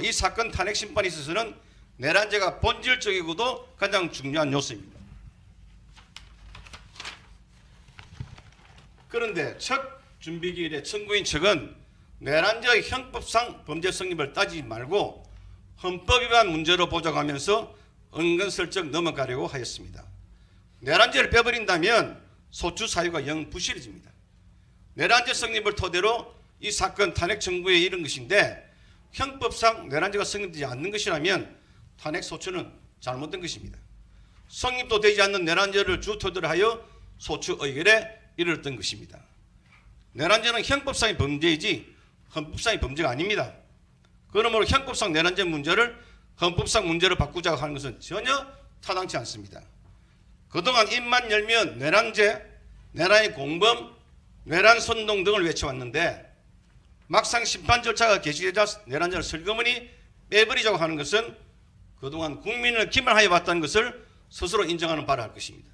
이 사건 탄핵 심판에 있어서는 내란죄가 본질적이고도 가장 중요한 요소입니다. 그런데 첫 준비 기일에 청구인 측은 내란죄의 형법상 범죄 성립을 따지지 말고 헌법 위반 문제로 보자하면서 은근슬쩍 넘어가려고 하였습니다. 내란죄를 빼버린다면 소추 사유가 영 부실해집니다. 내란죄 성립을 토대로 이 사건 탄핵 청구에 이른 것인데 형법상 내란죄가 성립되지 않는 것이라면 탄핵 소추는 잘못된 것입니다. 성립도 되지 않는 내란죄를 주 토대로 하여 소추 의결에 이르렀던 것입니다. 내란죄는 형법상의 범죄이지 헌법상의 범죄가 아닙니다. 그러므로 형법상 내란죄 문제를 헌법상 문제로 바꾸자고 하는 것은 전혀 타당치 않습니다. 그동안 입만 열면 내란죄, 내란의 공범, 내란 선동 등을 외쳐왔는데 막상 심판 절차가 개시되자 내란죄를 슬그머니 빼버리자고 하는 것은 그동안 국민을 기만하여 왔다는 것을 스스로 인정하는 바라 할 것입니다.